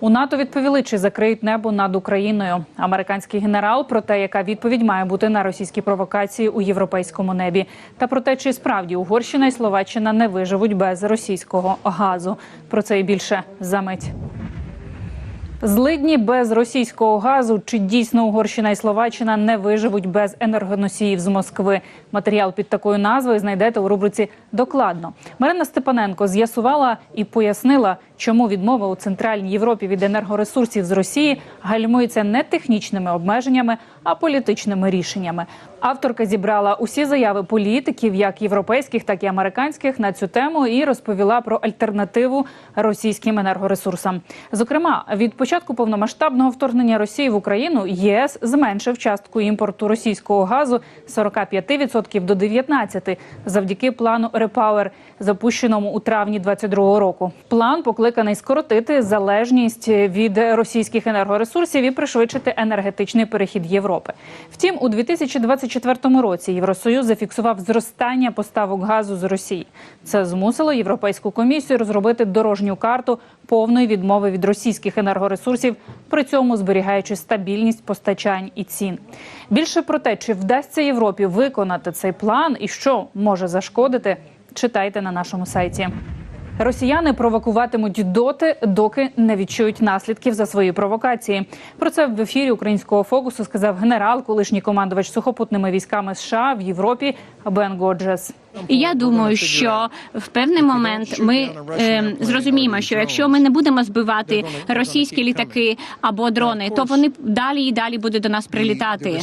У НАТО відповіли, чи закриють небо над Україною. Американський генерал про те, яка відповідь має бути на російські провокації у європейському небі, та про те, чи справді Угорщина і Словаччина не виживуть без російського газу. Про це і більше за мить. Злидні без російського газу чи дійсно Угорщина і Словаччина не виживуть без енергоносіїв з Москви. Матеріал під такою назвою знайдете у рубриці Докладно. Марина Степаненко з'ясувала і пояснила, чому відмова у центральній Європі від енергоресурсів з Росії гальмується не технічними обмеженнями, а політичними рішеннями. Авторка зібрала усі заяви політиків, як європейських, так і американських, на цю тему і розповіла про альтернативу російським енергоресурсам. Зокрема, від початку повномасштабного вторгнення Росії в Україну ЄС зменшив частку імпорту російського газу з 45% до 19% завдяки плану Repower, запущеному у травні 2022 року. План покликаний скоротити залежність від російських енергоресурсів і пришвидшити енергетичний перехід Європи. Втім, у 2024 році Євросоюз зафіксував зростання поставок газу з Росії. Це змусило Європейську комісію розробити дорожню карту повної відмови від російських енергоресурсів, при цьому зберігаючи стабільність постачань і цін. Більше про те, чи вдасться Європі виконати цей план і що може зашкодити, читайте на нашому сайті. Росіяни провокуватимуть доти, доки не відчують наслідків за свої провокації. Про це в ефірі українського фокусу сказав генерал, колишній командувач сухопутними військами США в Європі Бен Годжес. І я думаю, що в певний момент ми е, зрозуміємо, що якщо ми не будемо збивати російські літаки або дрони, то вони далі і далі будуть до нас прилітати.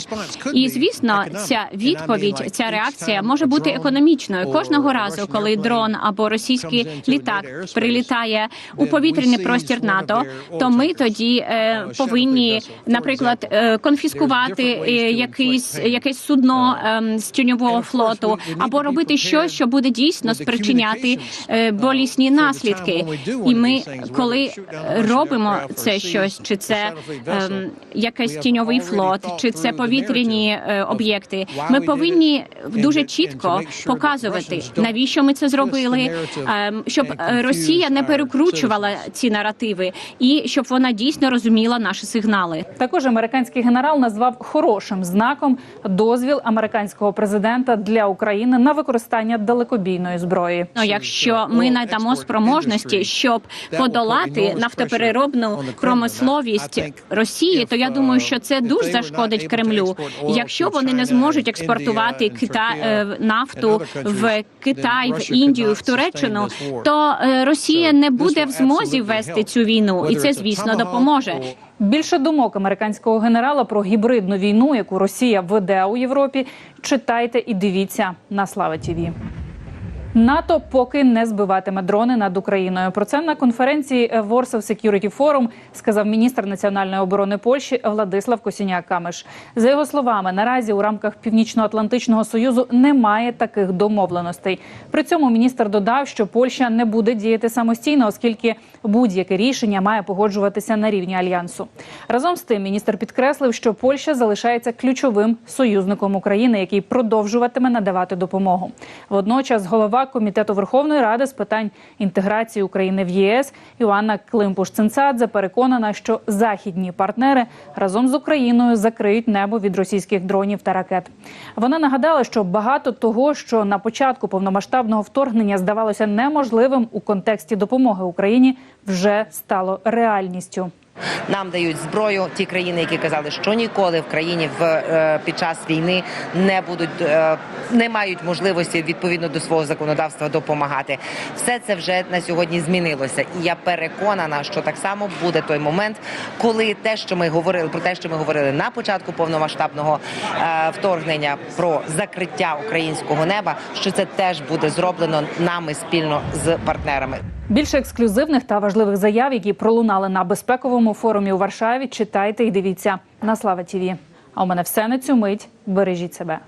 І звісно, ця відповідь, ця реакція може бути економічною кожного разу, коли дрон або російський літак прилітає у повітряний простір НАТО, то ми тоді е, повинні, наприклад, е, конфіскувати е, якийсь якесь судно е, з тіньового флоту або робити щось, що буде дійсно спричиняти е, болісні наслідки. І ми, коли робимо це щось, чи це е, якийсь тіньовий флот, чи це повітряні е, об'єкти, ми повинні дуже чітко показувати, навіщо ми це зробили, е, щоб е, Росія не перекручувала ці наративи, і щоб вона дійсно розуміла наші сигнали. Також американський генерал назвав хорошим знаком дозвіл американського президента для України на використання далекобійної зброї. Ну, якщо ми надамо спроможності, щоб подолати нафтопереробну промисловість Росії, то я думаю, що це дуже зашкодить Кремлю. Якщо вони не зможуть експортувати Китай е, нафту в Китай, в Індію, в Туреччину, то е, Росія не буде в змозі вести цю війну, і це звісно допоможе. Більше думок американського генерала про гібридну війну, яку Росія веде у Європі. Читайте і дивіться на Слава Тіві. НАТО поки не збиватиме дрони над Україною. Про це на конференції Warsaw Security Forum сказав міністр національної оборони Польщі Владислав Косіняк Камиш. За його словами, наразі у рамках Північно-Атлантичного союзу немає таких домовленостей. При цьому міністр додав, що Польща не буде діяти самостійно, оскільки будь-яке рішення має погоджуватися на рівні альянсу. Разом з тим, міністр підкреслив, що Польща залишається ключовим союзником України, який продовжуватиме надавати допомогу. Водночас голова комітету Верховної Ради з питань інтеграції України в ЄС Іоанна Климпуш-Цинцадзе переконана, що західні партнери разом з Україною закриють небо від російських дронів та ракет. Вона нагадала, що багато того, що на початку повномасштабного вторгнення здавалося неможливим у контексті допомоги Україні, вже стало реальністю. Нам дають зброю ті країни, які казали, що ніколи в країні в е, під час війни не будуть е, не мають можливості відповідно до свого законодавства допомагати. Все це вже на сьогодні змінилося, і я переконана, що так само буде той момент, коли те, що ми говорили про те, що ми говорили на початку повномасштабного е, вторгнення про закриття українського неба, що це теж буде зроблено нами спільно з партнерами. Більше ексклюзивних та важливих заяв, які пролунали на безпековому форумі у Варшаві, читайте і дивіться на Слава Тіві. А у мене все на цю мить. Бережіть себе.